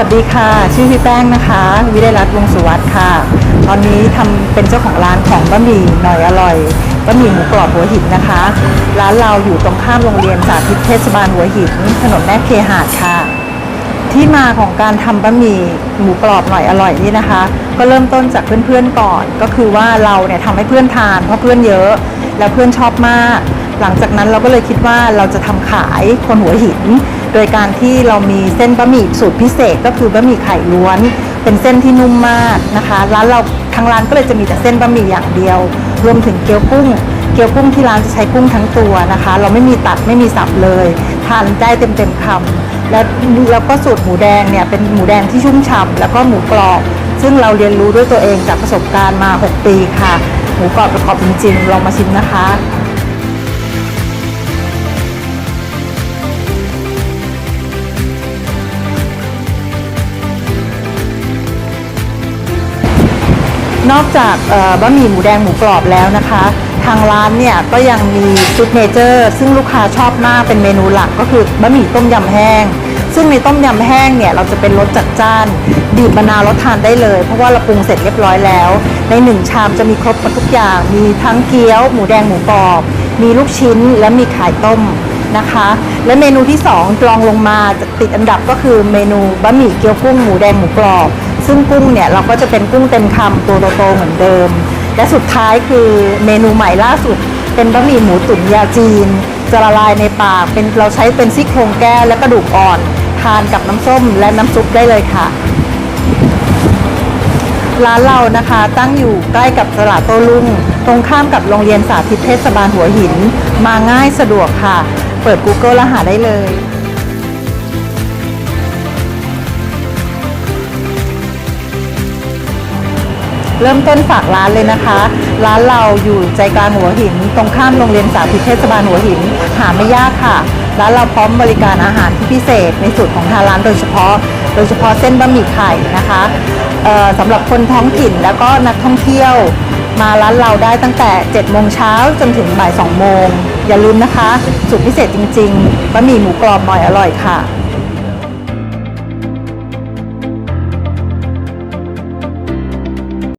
วัสดีค่ะ ชื่อพี่แป้งนะคะ วิไลรัตน์วงสุวัสดิ์ค่ะ ตอนนี้ทำเป็นเจ้าของร้านของบะหมี่หน่อยอร่อยบะหมี่หมูกรอบหัวหินนะคะ ร้านเราอยู่ตรงข้ามโรงเรียนสาธิตเทศบาลหัวหิน ถนนแม่เคหาดค่ะ ที่มาของการทำบะหมี่หมูกรอบหน่อยอร่อยนี่นะคะ ก็เริ่มต้นจากเพื่อนๆก่อน ก็คือว่าเราเนี่ยทำให้เพื่อนทานเพราะเพื่อนเยอะ แล้วเพื่อนชอบมาก หลังจากนั้นเราก็เลยคิดว่าเราจะทำขายคนหัวหิน โดยการที่เรามีเส้นบะหมี่สูตรพิเศษก็คือบะหมี่ไข่ล้วน เป็นเส้นที่นุ่มมากนะคะร้านเราทางร้านก็เลยจะมีแต่เส้นบะหมี่อย่างเดียว รวมถึงเกี๊ยวกุ้ง เกี๊ยวกุ้งที่ร้านจะใช้กุ้งทั้งตัวนะคะ เราไม่มีตัดไม่มีสับเลยทานได้เต็มเต็มๆคำและแล้วก็สูตรหมูแดงเนี่ยเป็นหมูแดงที่ชุ่มฉ่ำแล้วก็หมูกรอบซึ่งเราเรียนรู้ด้วยตัวเองจากประสบการณ์มา 6 ปีค่ะ หมูกรอบประกอบจริงๆลองมาชิมนะคะ นอกจากบะหมี่หมูแดงหมูกรอบแล้วนะคะ ทางร้านเนี่ยก็ยังมีซิกเนเจอร์ซึ่งลูกค้าชอบมากเป็นเมนูหลักก็คือบะหมี่ต้มยำแห้ง ซึ่งในต้มยำแห้งเนี่ยเราจะเป็นรสจัดจ้านบีบมะนาวแล้วทานได้เลย เพราะว่าเราปรุงเสร็จเรียบร้อยแล้ว ในหนึ่งชามจะมีครบหมดทุกอย่าง มีทั้งเกี๊ยว หมูแดงหมูกรอบ มีลูกชิ้นและมีไข่ต้มนะคะ และเมนูที่สองรองลงมาจะติดอันดับก็คือเมนูบะหมี่เกี๊ยวกุ้งหมูแดงหมูกรอบ ซึ่งกุ้งเนี่ยเราก็จะเป็นกุ้งเต็มคำตัวโตๆเหมือนเดิม และสุดท้ายคือเมนูใหม่ล่าสุด เป็นบะหมี่หมูตุ๋นยาจีนจะละลายในปากเป็นเราใช้เป็นซี่โครงแก้วและกระดูกอ่อน ทานกับน้ำส้มและน้ำซุปได้เลยค่ะ ร้านเรานะคะตั้งอยู่ใกล้กับตลาดโต้รุ่ง ตรงข้ามกับโรงเรียนสาธิตเทศบาลหัวหิน มาง่ายสะดวกค่ะ เปิด Google แล้วหาได้เลย เริ่มต้นฝากร้านเลยนะคะ ร้านเราอยู่ใจกลางหัวหิน ตรงข้ามโรงเรียนสาธิตเทศบาลหัวหิน หาไม่ยากค่ะ ร้านเราพร้อมบริการอาหารที่พิเศษ ในสูตรของทางร้านโดยเฉพาะ โดยเฉพาะเส้นบะหมี่ไข่นะคะเอ่อสำหรับคนท้องถิ่นแล้วก็นักท่องเที่ยว มาร้านเราได้ตั้งแต่7โมงเช้าจนถึงบ่าย2โมงอย่าลืมนะคะ สูตรพิเศษจริงๆบะหมี่หมูกรอบหน่อยอร่อยค่ะ